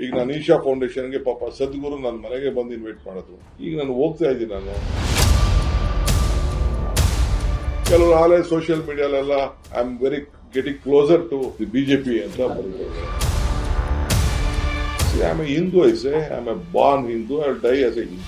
ಈಗ ನಾನು ಈಶಾ ಫೌಂಡೇಶನ್ಗೆ ಪಾಪ ಸದ್ಗುರು ನನ್ನ ಮನೆಗೆ ಬಂದು ಇನ್ವೈಟ್ ಮಾಡೋದು ಈಗ ನಾನು ಹೋಗ್ತಾ ಇದ್ದೀನಿ ನಾನು. ಕೆಲವರು ಆಲೇ social ಮೀಡಿಯಾಲೆಲ್ಲ I am very getting closer to the BJP ಅಂತ ಬರೀತಾರೆ. I am a Hindu ಐಸೆ I am a born Hindu I die as a Hindu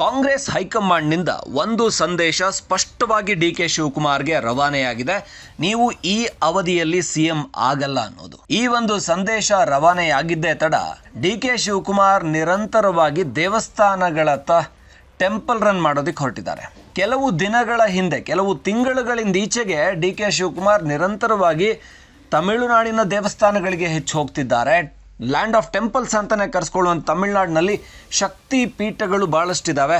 Congress ಹೈಕಮಾಂಡ್ನಿಂದ ಒಂದು ಸಂದೇಶ ಸ್ಪಷ್ಟವಾಗಿ ಡಿ ಕೆ ಶಿವಕುಮಾರ್ಗೆ ರವಾನೆಯಾಗಿದೆ. ನೀವು ಈ ಅವಧಿಯಲ್ಲಿ ಸಿಎಂ ಆಗಲ್ಲ ಅನ್ನೋದು. ಈ ಒಂದು ಸಂದೇಶ ರವಾನೆಯಾಗಿದ್ದೇ ತಡ ಡಿ ಕೆ ಶಿವಕುಮಾರ್ ನಿರಂತರವಾಗಿ ದೇವಸ್ಥಾನಗಳತ್ತ ಟೆಂಪಲ್ ರನ್ ಮಾಡೋದಕ್ಕೆ ಹೊರಟಿದ್ದಾರೆ. ಕೆಲವು ದಿನಗಳ ಹಿಂದೆ, ಕೆಲವು ತಿಂಗಳುಗಳಿಂದ ಈಚೆಗೆ ಡಿ ಕೆ ಶಿವಕುಮಾರ್ ನಿರಂತರವಾಗಿ ತಮಿಳುನಾಡಿನ ದೇವಸ್ಥಾನಗಳಿಗೆ ಹೆಚ್ಚು ಹೋಗ್ತಿದ್ದಾರೆ. ಲ್ಯಾಂಡ್ ಆಫ್ ಟೆಂಪಲ್ಸ್ ಅಂತಲೇ ಕರೆಸ್ಕೊಳ್ಳುವಂಥ ತಮಿಳ್ನಾಡಿನಲ್ಲಿ ಶಕ್ತಿ ಪೀಠಗಳು ಭಾಳಷ್ಟಿದ್ದಾವೆ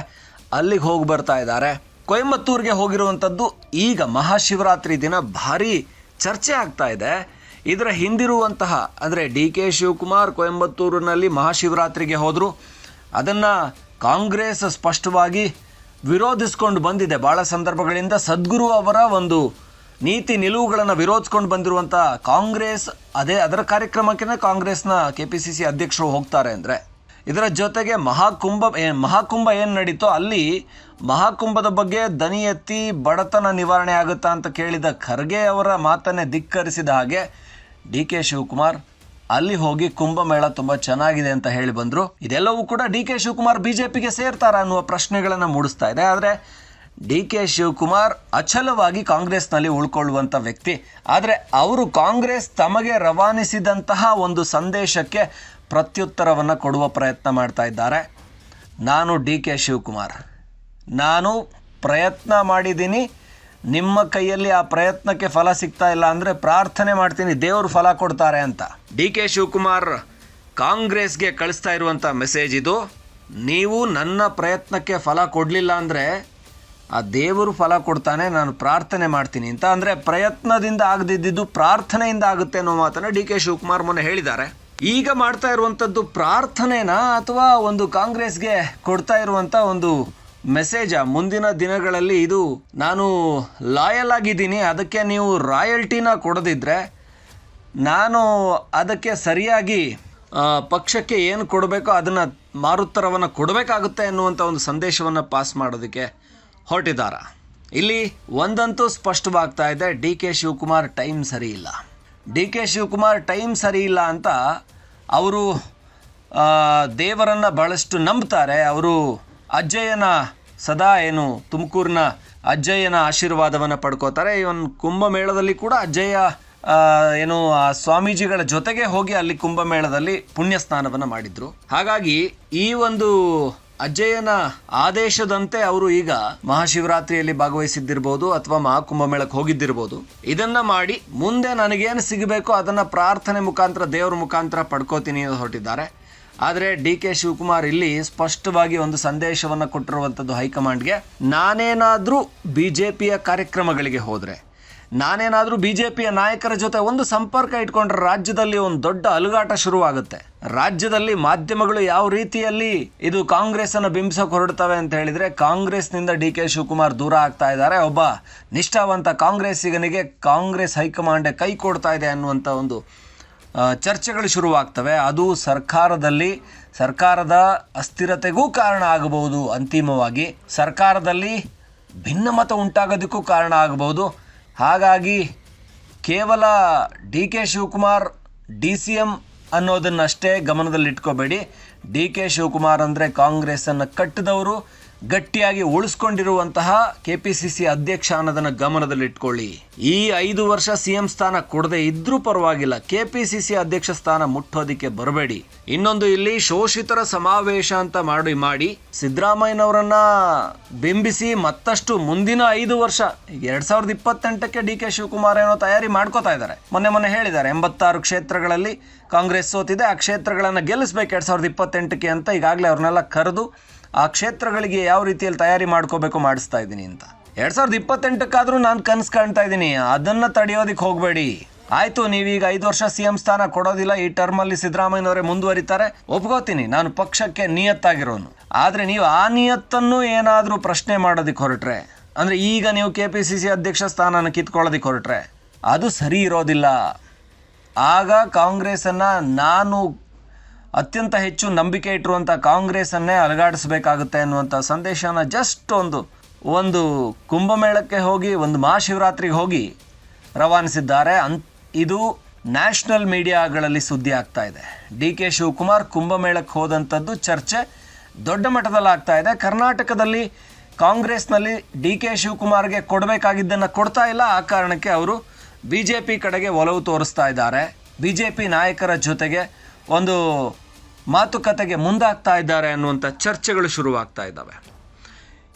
ಅಲ್ಲಿಗೆ ಹೋಗಿ ಬರ್ತಾ ಇದ್ದಾರೆ ಕೊಯಂಬತ್ತೂರಿಗೆ ಹೋಗಿರುವಂಥದ್ದು ಈಗ ಮಹಾಶಿವರಾತ್ರಿ ದಿನ ಭಾರಿ ಚರ್ಚೆ ಆಗ್ತಾ ಇದೆ. ಇದರ ಹಿಂದಿರುವಂತಹ ಅಂದರೆ ಡಿ ಕೆ ಶಿವಕುಮಾರ್ ಕೊಯಂಬತ್ತೂರಿನಲ್ಲಿ ಮಹಾಶಿವರಾತ್ರಿಗೆ ಹೋದರು. ಅದನ್ನು ಕಾಂಗ್ರೆಸ್ ಸ್ಪಷ್ಟವಾಗಿ ವಿರೋಧಿಸ್ಕೊಂಡು ಬಂದಿದೆ. ಭಾಳ ಸಂದರ್ಭಗಳಿಂದ ಸದ್ಗುರು ಅವರ ಒಂದು ನೀತಿ ನಿಲುವುಗಳನ್ನು ವಿರೋಧಿಸ್ಕೊಂಡು ಬಂದಿರುವಂಥ ಕಾಂಗ್ರೆಸ್, ಅದೇ ಅದರ ಕಾರ್ಯಕ್ರಮಕ್ಕೆ ಕಾಂಗ್ರೆಸ್ನ ಕೆ ಪಿ ಸಿ ಸಿ ಅಧ್ಯಕ್ಷರು ಹೋಗ್ತಾರೆ ಅಂದರೆ, ಇದರ ಜೊತೆಗೆ ಮಹಾಕುಂಭ ಮಹಾಕುಂಭ ಏನು ನಡೀತೋ ಅಲ್ಲಿ ಮಹಾಕುಂಭದ ಬಗ್ಗೆ ದನಿ ಎತ್ತಿ ಬಡತನ ನಿವಾರಣೆ ಆಗುತ್ತಾ ಅಂತ ಕೇಳಿದ ಖರ್ಗೆ ಅವರ ಮಾತನ್ನೇ ಧಿಕ್ಕರಿಸಿದ ಹಾಗೆ, ಡಿ ಕೆ ಶಿವಕುಮಾರ್, ಅಲ್ಲಿ ಹೋಗಿ ಕುಂಭಮೇಳ ತುಂಬ ಚೆನ್ನಾಗಿದೆ ಅಂತ ಹೇಳಿ ಬಂದರು. ಇದೆಲ್ಲವೂ ಕೂಡ D K Shivakumar B J ಪಿಗೆ ಸೇರ್ತಾರ ಅನ್ನುವ ಪ್ರಶ್ನೆಗಳನ್ನು ಮೂಡಿಸ್ತಾ ಇದೆ. ಆದರೆ ಡಿ ಕೆ ಶಿವಕುಮಾರ್ ಅಚಲವಾಗಿ ಕಾಂಗ್ರೆಸ್ನಲ್ಲಿ ಉಳ್ಕೊಳ್ಳುವಂಥ ವ್ಯಕ್ತಿ. ಆದರೆ ಅವರು ಕಾಂಗ್ರೆಸ್ ತಮಗೆ ರವಾನಿಸಿದಂತಹ ಒಂದು ಸಂದೇಶಕ್ಕೆ ಪ್ರತ್ಯುತ್ತರವನ್ನು ಕೊಡುವ ಪ್ರಯತ್ನ ಮಾಡ್ತಾ ಇದ್ದಾರೆ. ನಾನು ಡಿ ಕೆ ಶಿವಕುಮಾರ್. ನಾನು ಪ್ರಯತ್ನ ಮಾಡಿದ್ದೀನಿ. ನಿಮ್ಮ ಕೈಯಲ್ಲಿ ಆ ಪ್ರಯತ್ನಕ್ಕೆ ಫಲ ಸಿಗ್ತಾ ಇಲ್ಲ ಅಂದರೆ ಪ್ರಾರ್ಥನೆ ಮಾಡ್ತೀನಿ, ದೇವರು ಫಲ ಕೊಡ್ತಾರೆ ಅಂತ. ಡಿ ಕೆ ಶಿವಕುಮಾರ್ ಕಾಂಗ್ರೆಸ್ಗೆ ಕಳಿಸ್ತಾ ಇರುವಂಥ ಮೆಸೇಜ್ ಇದು. ನೀವು ನನ್ನ ಪ್ರಯತ್ನಕ್ಕೆ ಫಲ ಕೊಡಲಿಲ್ಲ ಅಂದರೆ ಆ ದೇವರು ಫಲ ಕೊಡ್ತಾನೆ, ನಾನು ಪ್ರಾರ್ಥನೆ ಮಾಡ್ತೀನಿ ಅಂತ ಅಂದರೆ ಪ್ರಯತ್ನದಿಂದ ಆಗದಿದ್ದಿದ್ದು ಪ್ರಾರ್ಥನೆಯಿಂದ ಆಗುತ್ತೆ ಅನ್ನೋ ಮಾತನ್ನು ಡಿ ಕೆ ಶಿವಕುಮಾರ್ ಮೊನ್ನೆ ಹೇಳಿದ್ದಾರೆ. ಈಗ ಮಾಡ್ತಾ ಇರುವಂಥದ್ದು ಪ್ರಾರ್ಥನೆನಾ ಅಥವಾ ಒಂದು ಕಾಂಗ್ರೆಸ್ಗೆ ಕೊಡ್ತಾ ಇರುವಂಥ ಒಂದು ಮೆಸೇಜಾ? ಮುಂದಿನ ದಿನಗಳಲ್ಲಿ ಇದು ನಾನು ಲಾಯಲ್ ಆಗಿದ್ದೀನಿ, ಅದಕ್ಕೆ ನೀವು ರಾಯಲ್ಟಿನ ಕೊಡದಿದ್ದರೆ ನಾನು ಅದಕ್ಕೆ ಸರಿಯಾಗಿ ಪಕ್ಷಕ್ಕೆ ಏನು ಕೊಡಬೇಕೋ ಅದನ್ನು ಮಾರುತ್ತರವನ್ನು ಕೊಡಬೇಕಾಗುತ್ತೆ ಎನ್ನುವಂಥ ಒಂದು ಸಂದೇಶವನ್ನು ಪಾಸ್ ಮಾಡೋದಕ್ಕೆ ಹೊರಟಿದ್ದಾರ. ಇಲ್ಲಿ ಒಂದಂತೂ ಸ್ಪಷ್ಟವಾಗ್ತಾ ಇದೆ, ಡಿ ಕೆ ಶಿವಕುಮಾರ್ ಟೈಮ್ ಸರಿ ಇಲ್ಲ. ಡಿ ಕೆ ಶಿವಕುಮಾರ್ ಟೈಮ್ ಸರಿ ಇಲ್ಲ ಅಂತ ಅವರು ದೇವರನ್ನು ಭಾಳಷ್ಟು ನಂಬ್ತಾರೆ. ಅವರು ಅಜ್ಜಯ್ಯನ ಸದಾ ಏನು ತುಮಕೂರಿನ ಅಜ್ಜಯ್ಯನ ಆಶೀರ್ವಾದವನ್ನು ಪಡ್ಕೋತಾರೆ. ಇವನ್ ಕುಂಭಮೇಳದಲ್ಲಿ ಕೂಡ ಅಜ್ಜಯ್ಯ ಏನು, ಆ ಸ್ವಾಮೀಜಿಗಳ ಜೊತೆಗೆ ಹೋಗಿ ಅಲ್ಲಿ ಕುಂಭಮೇಳದಲ್ಲಿ ಪುಣ್ಯ ಸ್ನಾನವನ್ನು ಮಾಡಿದರು. ಹಾಗಾಗಿ ಈ ಒಂದು ಅಜ್ಜಯ್ಯನ ಆದೇಶದಂತೆ ಅವರು ಈಗ ಮಹಾಶಿವರಾತ್ರಿಯಲ್ಲಿ ಭಾಗವಹಿಸಿದ್ದಿರ್ಬೋದು ಅಥವಾ ಮಹಾಕುಂಭಮೇಳಕ್ಕೆ ಹೋಗಿದ್ದಿರ್ಬೋದು. ಇದನ್ನ ಮಾಡಿ ಮುಂದೆ ನನಗೇನು ಸಿಗಬೇಕೋ ಅದನ್ನ ಪ್ರಾರ್ಥನೆ ಮುಖಾಂತರ, ದೇವರ ಮುಖಾಂತರ ಪಡ್ಕೋತೀನಿ ಅಂತ ಹೊರಟಿದ್ದಾರೆ. ಆದರೆ ಡಿ ಕೆ ಶಿವಕುಮಾರ್ ಇಲ್ಲಿ ಸ್ಪಷ್ಟವಾಗಿ ಒಂದು ಸಂದೇಶವನ್ನು ಕೊಟ್ಟಿರುವಂಥದ್ದು ಹೈಕಮಾಂಡ್ಗೆ, ನಾನೇನಾದರೂ ಬಿ ಜೆ ಪಿಯ ಕಾರ್ಯಕ್ರಮಗಳಿಗೆ ಹೋದರೆ ನಾನೇನಾದರೂ ಬಿ ಜೆ ಪಿಯ ನಾಯಕರ ಜೊತೆ ಒಂದು ಸಂಪರ್ಕ ಇಟ್ಕೊಂಡ್ರೆ ರಾಜ್ಯದಲ್ಲಿ ಒಂದು ದೊಡ್ಡ ಅಲುಗಾಟ ಶುರುವಾಗುತ್ತೆ. ರಾಜ್ಯದಲ್ಲಿ ಮಾಧ್ಯಮಗಳು ಯಾವ ರೀತಿಯಲ್ಲಿ ಇದು ಕಾಂಗ್ರೆಸ್ ಅನ್ನು ಬಿಂಬಿಸೋಕೆ ಹೊರಡ್ತವೆ ಅಂತ ಹೇಳಿದ್ರೆ ಕಾಂಗ್ರೆಸ್ನಿಂದ ಡಿ ಕೆ ಶಿವಕುಮಾರ್ ದೂರ ಆಗ್ತಾ ಇದ್ದಾರೆ. ಒಬ್ಬ ನಿಷ್ಠಾವಂತ ಕಾಂಗ್ರೆಸ್ಸಿಗನಿಗೆ ಕಾಂಗ್ರೆಸ್ ಹೈಕಮಾಂಡೆ ಕೈ ಕೊಡ್ತಾ ಇದೆ ಅನ್ನುವಂಥ ಒಂದು ಚರ್ಚೆಗಳು ಶುರುವಾಗ್ತವೆ. ಅದು ಸರ್ಕಾರದಲ್ಲಿ, ಸರ್ಕಾರದ ಅಸ್ಥಿರತೆಗೂ ಕಾರಣ ಆಗಬಹುದು ಅಂತಿಮವಾಗಿ. ಸರ್ಕಾರದಲ್ಲಿ ಭಿನ್ನಮತ ಉಂಟಾಗೋದಕ್ಕೂ ಕಾರಣ ಆಗಬಹುದು. ಹಾಗಾಗಿ ಕೇವಲ D K Shivakumar D C M ಅನ್ನೋದನ್ನಷ್ಟೇ ಗಮನದಲ್ಲಿಟ್ಕೋಬೇಡಿ. ಡಿ ಕೆ ಶಿವಕುಮಾರ್ ಅಂದರೆ ಕಾಂಗ್ರೆಸ್ಸನ್ನು ಕಟ್ಟಿದವರು. ಗಟ್ಟಿಯಾಗಿ ಉಳಿಸ್ಕೊಂಡಿರುವಂತಹ ಕೆ ಪಿ ಸಿ ಸಿ ಅಧ್ಯಕ್ಷ ಅನ್ನೋದನ್ನು ಗಮನದಲ್ಲಿಟ್ಕೊಳ್ಳಿ. ಈ ಐದು ವರ್ಷ ಸಿ ಎಂ ಸ್ಥಾನ ಕೊಡದೆ ಇದ್ರೂ ಪರವಾಗಿಲ್ಲ ಕೆ ಪಿ ಸಿ ಸಿ ಅಧ್ಯಕ್ಷ ಸ್ಥಾನ ಮುಟ್ಟೋದಿಕ್ಕೆ ಬರಬೇಡಿ. ಇನ್ನೊಂದು ಇಲ್ಲಿ ಶೋಷಿತರ ಸಮಾವೇಶ ಅಂತ ಮಾಡಿ ಮಾಡಿ ಸಿದ್ದರಾಮಯ್ಯನವರನ್ನ ಬಿಂಬಿಸಿ ಮತ್ತಷ್ಟು ಮುಂದಿನ ಐದು ವರ್ಷ ಈಗ ಎರಡ್ ಸಾವಿರದ ಇಪ್ಪತ್ತೆಂಟಕ್ಕೆ ಡಿ ಕೆ ಶಿವಕುಮಾರ್ ಏನೋ ತಯಾರಿ ಮಾಡ್ಕೋತಾ ಇದ್ದಾರೆ. ಮೊನ್ನೆ ಮೊನ್ನೆ ಹೇಳಿದ್ದಾರೆ, ಎಂಬತ್ತಾರು ಕ್ಷೇತ್ರಗಳಲ್ಲಿ ಕಾಂಗ್ರೆಸ್ ಸೋತಿದೆ, ಆ ಕ್ಷೇತ್ರಗಳನ್ನು ಗೆಲ್ಲಿಸ್ಬೇಕು ಎರಡ್ ಸಾವಿರದ ಇಪ್ಪತ್ತೆಂಟಕ್ಕೆ ಅಂತ ಈಗಾಗಲೇ ಅವ್ರನ್ನೆಲ್ಲ ಕರೆದು ಆ ಕ್ಷೇತ್ರಗಳಿಗೆ ಯಾವ ರೀತಿಯಲ್ಲಿ ತಯಾರಿ ಮಾಡ್ಕೋಬೇಕು ಮಾಡಿಸ್ತಾ ಇದ್ದೀನಿ ಅಂತ. ಎರಡ್ ಸಾವಿರದ ಇಪ್ಪತ್ತೆಂಟಕ್ಕಾದ್ರೂ ನಾನು ಕನಸು ಕಾಣ್ತಾ ಇದ್ದೀನಿ. ಅದನ್ನು ತಡೆಯೋದಕ್ಕೆ ಹೋಗಬೇಡಿ. ಆಯಿತು, ನೀವೀಗ ಐದು ವರ್ಷ ಸಿ ಎಂ ಸ್ಥಾನ ಕೊಡೋದಿಲ್ಲ. ಈ ಟರ್ಮಲ್ಲಿ ಸಿದ್ದರಾಮಯ್ಯನವರೇ ಮುಂದುವರಿತಾರೆ. ಒಪ್ಕೋತೀನಿ, ನಾನು ಪಕ್ಷಕ್ಕೆ ನಿಯತ್ತಾಗಿರೋನು. ಆದರೆ ನೀವು ಆ ನಿಯತ್ತನ್ನು ಏನಾದರೂ ಪ್ರಶ್ನೆ ಮಾಡೋದಕ್ಕೆ ಹೊರಟ್ರೆ, ಅಂದರೆ ಈಗ ನೀವು ಕೆ ಪಿ ಸಿ ಸಿ ಅಧ್ಯಕ್ಷ ಸ್ಥಾನನ ಕಿತ್ಕೊಳ್ಳೋದಕ್ಕೆ ಹೊರಟ್ರೆ, ಅದು ಸರಿ ಇರೋದಿಲ್ಲ. ಆಗ ಕಾಂಗ್ರೆಸ್ಸನ್ನು ನಾನು ಅತ್ಯಂತ ಹೆಚ್ಚು ನಂಬಿಕೆ ಇಟ್ಟಿರುವಂಥ ಕಾಂಗ್ರೆಸ್ಸನ್ನೇ ಅಲುಗಾಡಿಸಬೇಕಾಗುತ್ತೆ ಅನ್ನುವಂಥ ಸಂದೇಶನ ಜಸ್ಟ್ ಒಂದು ಒಂದು ಕುಂಭಮೇಳಕ್ಕೆ ಹೋಗಿ, ಒಂದು ಮಹಾಶಿವರಾತ್ರಿಗೆ ಹೋಗಿ ರವಾನಿಸಿದ್ದಾರೆ. ಅನ್, ಇದು ನ್ಯಾಷನಲ್ ಮೀಡಿಯಾಗಳಲ್ಲಿ ಸುದ್ದಿ ಆಗ್ತಾ ಇದೆ. ಡಿ ಕೆ ಶಿವಕುಮಾರ್ ಕುಂಭಮೇಳಕ್ಕೆ ಹೋದಂಥದ್ದು ಚರ್ಚೆ ದೊಡ್ಡ ಮಟ್ಟದಲ್ಲಿ ಆಗ್ತಾ ಇದೆ. ಕರ್ನಾಟಕದಲ್ಲಿ ಕಾಂಗ್ರೆಸ್ನಲ್ಲಿ ಡಿ ಕೆ ಶಿವಕುಮಾರ್ಗೆ ಕೊಡಬೇಕಾಗಿದ್ದನ್ನು ಕೊಡ್ತಾ ಇಲ್ಲ. ಆ ಕಾರಣಕ್ಕೆ ಅವರು ಬಿ ಜೆ ಪಿ ಕಡೆಗೆ ಒಲವು ತೋರಿಸ್ತಾ ಇದ್ದಾರೆ. ಬಿ ಜೆ ಪಿ ನಾಯಕರ ಜೊತೆಗೆ ಒಂದು ಮಾತುಕತೆಗೆ ಮುಂದಾಗ್ತಾ ಇದ್ದಾರೆ ಅನ್ನುವಂಥ ಚರ್ಚೆಗಳು ಶುರುವಾಗ್ತಾ ಇದ್ದಾವೆ.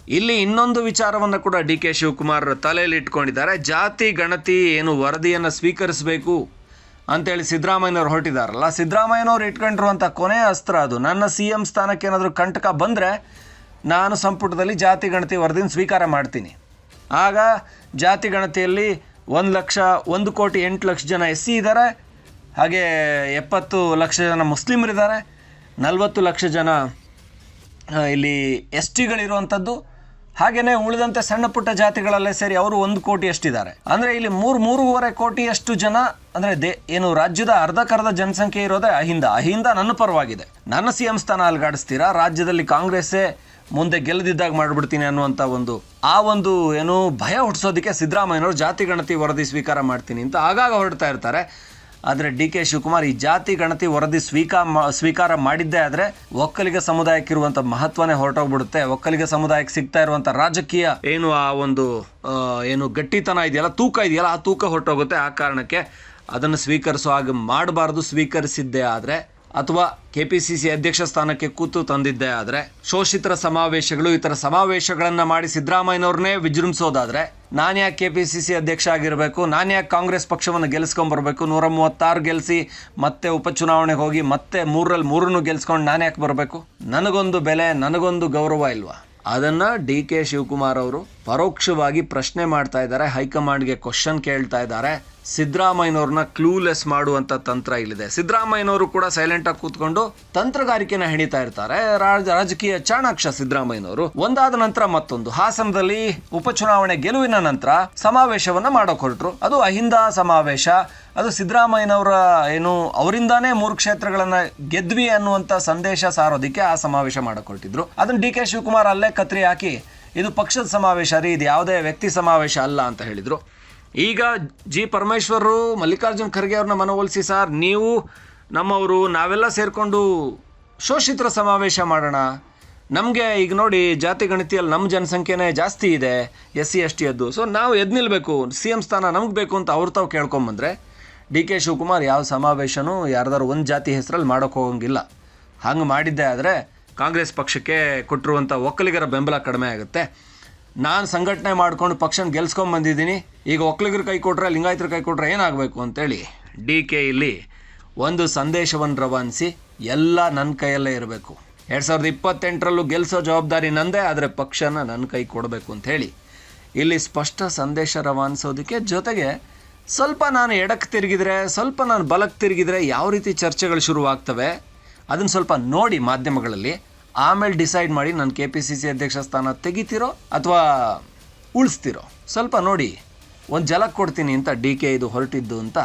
ಇಲ್ಲಿ ಇನ್ನೊಂದು ವಿಚಾರವನ್ನು ಕೂಡ ಡಿ ಕೆ ಶಿವಕುಮಾರ್ ತಲೆಯಲ್ಲಿ ಇಟ್ಕೊಂಡಿದ್ದಾರೆ. ಜಾತಿ, ಗಣತಿ ಏನು ವರದಿಯನ್ನು ಸ್ವೀಕರಿಸಬೇಕು ಅಂತೇಳಿ ಸಿದ್ದರಾಮಯ್ಯನವ್ರು ಹೊರಟಿದಾರಲ್ಲ. ಸಿದ್ದರಾಮಯ್ಯನವ್ರು ಇಟ್ಕೊಂಡಿರುವಂಥ ಕೊನೆಯ ಅಸ್ತ್ರ ಅದು. ನನ್ನ ಸಿ ಎಂ ಸ್ಥಾನಕ್ಕೆ ಏನಾದರೂ ಕಂಟಕ ಬಂದರೆ ನಾನು ಸಂಪುಟದಲ್ಲಿ ಜಾತಿ, ಗಣತಿ ವರದಿನ ಸ್ವೀಕಾರ ಮಾಡ್ತೀನಿ. ಆಗ ಜಾತಿ, ಗಣತಿಯಲ್ಲಿ ಒಂದು ಲಕ್ಷ, ಒಂದು ಕೋಟಿ ಎಂಟು ಲಕ್ಷ ಜನ ಎಸ್ ಸಿ ಇದ್ದಾರೆ ಹಾಗೆ ಎಪ್ಪತ್ತು ಲಕ್ಷ ಜನ ಮುಸ್ಲಿಮರಿದ್ದಾರೆ. ನಲವತ್ತು ಲಕ್ಷ ಜನ ಇಲ್ಲಿ ಎಸ್ ಟಿಗಳಿರುವಂಥದ್ದು. ಹಾಗೆಯೇ ಉಳಿದಂತೆ ಸಣ್ಣ ಪುಟ್ಟ ಜಾತಿಗಳಲ್ಲೇ ಸೇರಿ ಅವರು ಒಂದು ಕೋಟಿ ಅಷ್ಟಿದ್ದಾರೆ ಅಂದರೆ ಇಲ್ಲಿ ಮೂರು, ಮೂರುವರೆ ಕೋಟಿಯಷ್ಟು ಜನ, ಅಂದರೆ ದೇ, ಏನು ರಾಜ್ಯದ ಅರ್ಧಕ್ಕರ್ಧ ಜನಸಂಖ್ಯೆ ಇರೋದೇ ಅಹಿಂದ. ಅಹಿಂದ ನನ್ನ ಪರವಾಗಿದೆ. ನನ್ನ ಸಿ ಎಂ ಸ್ಥಾನ ಅಲ್ಗಾಡಿಸ್ತೀರಾ? ರಾಜ್ಯದಲ್ಲಿ ಕಾಂಗ್ರೆಸ್ಸೇ ಮುಂದೆ ಗೆಲ್ಲದಿದ್ದಾಗ ಮಾಡಿಬಿಡ್ತೀನಿ ಅನ್ನುವಂಥ ಒಂದು, ಆ ಒಂದು ಏನು ಭಯ ಹುಟ್ಟಿಸೋದಕ್ಕೆ ಸಿದ್ದರಾಮಯ್ಯನವರು ಜಾತಿ ಗಣತಿ ವರದಿ ಸ್ವೀಕಾರ ಮಾಡ್ತೀನಿ ಅಂತ ಆಗಾಗ ಹೊರಡ್ತಾ ಇರ್ತಾರೆ. ಆದರೆ ಡಿ ಕೆ ಶಿವಕುಮಾರ್ ಈ ಜಾತಿ ಗಣತಿ ವರದಿ ಸ್ವೀಕಾರ ಸ್ವೀಕಾರ ಮಾಡಿದ್ದೇ ಆದರೆ ಒಕ್ಕಲಿಗ ಸಮುದಾಯಕ್ಕಿರುವಂಥ ಮಹತ್ವನೇ ಹೊರಟೋಗ್ಬಿಡುತ್ತೆ. ಒಕ್ಕಲಿಗ ಸಮುದಾಯಕ್ಕೆ ಸಿಗ್ತಾ ಇರುವಂಥ ರಾಜಕೀಯ ಏನು ಆ ಒಂದು ಏನು ಗಟ್ಟಿತನ ಇದೆಯಲ್ಲ, ತೂಕ ಇದೆಯಲ್ಲ, ಆ ತೂಕ ಹೊರಟೋಗುತ್ತೆ. ಆ ಕಾರಣಕ್ಕೆ ಅದನ್ನು ಸ್ವೀಕರಿಸೋ ಹಾಗೆ ಮಾಡಬಾರ್ದು, ಸ್ವೀಕರಿಸಿದ್ದೇ ಆದರೆ. ಅಥವಾ ಕೆ ಪಿ ಸಿ ಸಿ ಅಧ್ಯಕ್ಷ ಸ್ಥಾನಕ್ಕೆ ಕೂತು ತಂದಿದ್ದೇ ಆದರೆ. ಶೋಷಿತರ ಸಮಾವೇಶಗಳು ಇತರ ಸಮಾವೇಶಗಳನ್ನು ಮಾಡಿ ಸಿದ್ದರಾಮಯ್ಯನವ್ರನ್ನೇ ವಿಜೃಂಭಿಸೋದಾದ್ರೆ ನಾನು ಯಾಕೆ ಕೆ ಪಿ ಸಿ ಸಿ ಅಧ್ಯಕ್ಷ ಆಗಿರಬೇಕು? ನಾನು ಯಾಕೆ ಕಾಂಗ್ರೆಸ್ ಪಕ್ಷವನ್ನು ಗೆಲ್ಸ್ಕೊಂಬರ್ಬೇಕು ನೂರ ಮೂವತ್ತಾರು ಗೆಲ್ಲಿಸಿ ಮತ್ತೆ ಉಪಚುನಾವಣೆಗೆ ಹೋಗಿ ಮತ್ತೆ ಮೂರರಲ್ಲಿ ಮೂರನ್ನು ಗೆಲ್ಸ್ಕೊಂಡು ನಾನು ಯಾಕೆ ಬರಬೇಕು? ನನಗೊಂದು ಬೆಲೆ, ನನಗೊಂದು ಗೌರವ ಇಲ್ವಾ? ಅದನ್ನ ಡಿ ಕೆ ಶಿವಕುಮಾರ್ ಅವರು ಪರೋಕ್ಷವಾಗಿ ಪ್ರಶ್ನೆ ಮಾಡ್ತಾ ಇದ್ದಾರೆ, ಹೈಕಮಾಂಡ್ಗೆ ಕ್ವಶನ್ ಕೇಳ್ತಾ ಇದ್ದಾರೆ. ಸಿದ್ದರಾಮಯ್ಯನವ್ರನ್ನ ಕ್ಲೂಲೆಸ್ ಮಾಡುವಂಥ ತಂತ್ರ ಇಲ್ಲಿದೆ. ಸಿದ್ದರಾಮಯ್ಯನವರು ಕೂಡ ಸೈಲೆಂಟ್ ಆಗಿ ಕೂತ್ಕೊಂಡು ತಂತ್ರಗಾರಿಕೆನ ಹೆಣಿತಾ ಇರ್ತಾರೆ. ರಾಜ, ರಾಜಕೀಯ ಚಾಣಾಕ್ಷ ಸಿದ್ದರಾಮಯ್ಯನವರು. ಒಂದಾದ ನಂತರ ಮತ್ತೊಂದು. ಹಾಸನದಲ್ಲಿ ಉಪಚುನಾವಣೆ ಗೆಲುವಿನ ನಂತರ ಸಮಾವೇಶವನ್ನ ಮಾಡೋಕ್ ಹೊರಟ್ರು. ಅದು ಅಹಿಂದ ಸಮಾವೇಶ. ಅದು ಸಿದ್ದರಾಮಯ್ಯನವರ ಏನು ಅವರಿಂದಾನೇ ಮೂರು ಕ್ಷೇತ್ರಗಳನ್ನು ಗೆದ್ವಿ ಅನ್ನುವಂತ ಸಂದೇಶ ಸಾರೋದಕ್ಕೆ ಆ ಸಮಾವೇಶ ಮಾಡಿಕೊಟ್ಟಿದ್ರು ಅದನ್ನು ಅದನ್ನ ಡಿ ಕೆ ಶಿವಕುಮಾರ್ ಅಲ್ಲೇ ಕತ್ರಿ ಹಾಕಿ, ಇದು ಪಕ್ಷದ ಸಮಾವೇಶ ರೀ, ಇದು ಯಾವುದೇ ವ್ಯಕ್ತಿ ಸಮಾವೇಶ ಅಲ್ಲ ಅಂತ ಹೇಳಿದರು. ಈಗ ಜಿ ಪರಮೇಶ್ವರರು ಮಲ್ಲಿಕಾರ್ಜುನ್ ಖರ್ಗೆ ಅವ್ರನ್ನ ಮನವೊಲಿಸಿ, ಸರ್, ನೀವು ನಮ್ಮವರು ನಾವೆಲ್ಲ ಸೇರಿಕೊಂಡು ಶೋಷಿತರ ಸಮಾವೇಶ ಮಾಡೋಣ. ನಮಗೆ ಈಗ ನೋಡಿ ಜಾತಿ ಗಣತಿಯಲ್ಲಿ ನಮ್ಮ ಜನಸಂಖ್ಯೆನೇ ಜಾಸ್ತಿ ಇದೆ, ಎಸ್ ಸಿ ಎಸ್ ಟಿಯದ್ದು ಸೊ ನಾವು ಎದ್ದು ನಿಲ್ಲಬೇಕು ಸಿ ಎಂ ಸ್ಥಾನ ನಮಗೆ ಬೇಕು ಅಂತ ಅವ್ರು ತಾವು ಕೇಳ್ಕೊಂಬಂದ್ರೆ ಡಿ ಕೆ ಶಿವಕುಮಾರ್ ಯಾವ ಸಮಾವೇಶನೂ ಯಾರ್ದಾರು ಒಂದು ಜಾತಿ ಹೆಸರಲ್ಲಿ ಮಾಡೋಕೆ ಹೋಗಂಗಿಲ್ಲ. ಹಂಗೆ ಮಾಡಿದ್ದೆ ಆದರೆ ಕಾಂಗ್ರೆಸ್ ಪಕ್ಷಕ್ಕೆ ಕೊಟ್ಟಿರುವಂಥ ಒಕ್ಕಲಿಗರ ಬೆಂಬಲ ಕಡಿಮೆ ಆಗುತ್ತೆ. ನಾನು ಸಂಘಟನೆ ಮಾಡ್ಕೊಂಡು ಪಕ್ಷನ ಗೆಲ್ಸ್ಕೊಂಬಂದಿದ್ದೀನಿ ಈಗ ಒಕ್ಕಲಿಗರ ಕೈ ಕೊಟ್ಟರೆ ಲಿಂಗಾಯತರ ಕೈ ಕೊಟ್ಟರೆ ಏನಾಗಬೇಕು ಅಂತೇಳಿ ಡಿ ಕೆ ಇಲ್ಲಿ ಒಂದು ಸಂದೇಶವನ್ನು ರವಾನಿಸಿ ಎಲ್ಲ ನನ್ನ ಕೈಯಲ್ಲೇ ಇರಬೇಕು. ಎರಡು ಸಾವಿರದ ಇಪ್ಪತ್ತೆಂಟರಲ್ಲೂ ಗೆಲ್ಲಿಸೋ ಜವಾಬ್ದಾರಿ ನಂದೇ, ಆದರೆ ಪಕ್ಷನ ನನ್ನ ಕೈ ಕೊಡಬೇಕು ಅಂತ ಹೇಳಿ. ಇಲ್ಲಿ ಸ್ಪಷ್ಟ ಸಂದೇಶ ರವಾನಿಸೋದಕ್ಕೆ ಜೊತೆಗೆ ಸ್ವಲ್ಪ ನಾನು ಎಡಕ್ಕೆ ತಿರುಗಿದ್ರೆ, ಸ್ವಲ್ಪ ನಾನು ಬಲಕ್ಕೆ ತಿರುಗಿದ್ರೆ ಯಾವ ರೀತಿ ಚರ್ಚೆಗಳು ಶುರುವಾಗ್ತವೆ? ಅದನ್ನು ಸ್ವಲ್ಪ ನೋಡಿ ಮಾಧ್ಯಮಗಳಲ್ಲಿ. ಆಮೇಲೆ ಡಿಸೈಡ್ ಮಾಡಿ ನಾನು ಕೆ ಪಿ ಸಿ ಸಿ ಅಧ್ಯಕ್ಷ ಸ್ಥಾನ ತೆಗಿತೀರೋ ಅಥವಾ ಉಳಿಸ್ತಿರೋ? ಸ್ವಲ್ಪ ನೋಡಿ. ಒಂದು ಜಲಕ್ಕೆ ಕೊಡ್ತೀನಿ ಅಂತ ಡಿ ಕೆ ಇದು ಹೊರಟಿದ್ದು ಅಂತ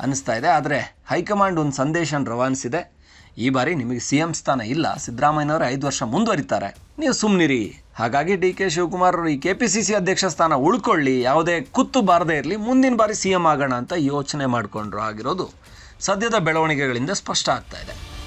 ಅನ್ನಿಸ್ತಾ ಇದೆ. ಆದರೆ ಹೈಕಮಾಂಡ್ ಒಂದು ಸಂದೇಶನ ರವಾನಿಸಿದೆ. ಈ ಬಾರಿ ನಿಮಗೆ ಸಿ ಎಂ ಸ್ಥಾನ ಇಲ್ಲ. ಸಿದ್ದರಾಮಯ್ಯನವರು ಐದು ವರ್ಷ ಮುಂದುವರಿತಾರೆ. ನೀವು ಸುಮ್ಮನಿರಿ ಹಾಗಾಗಿ ಡಿ ಕೆ ಶಿವಕುಮಾರ್ ಅವರು ಈ ಕೆ ಪಿ ಸಿ ಸಿ ಅಧ್ಯಕ್ಷ ಸ್ಥಾನ ಉಳ್ಕೊಳ್ಳಿ. ಯಾವುದೇ ಕುತ್ತು ಬಾರದೇ ಇರಲಿ. ಮುಂದಿನ ಬಾರಿ ಸಿ ಎಂ ಆಗೋಣ ಅಂತ ಯೋಚನೆ ಮಾಡಿಕೊಂಡ್ರು. ಆಗಿರೋದು ಸದ್ಯದ ಬೆಳವಣಿಗೆಗಳಿಂದ ಸ್ಪಷ್ಟ ಆಗ್ತಾ ಇದೆ.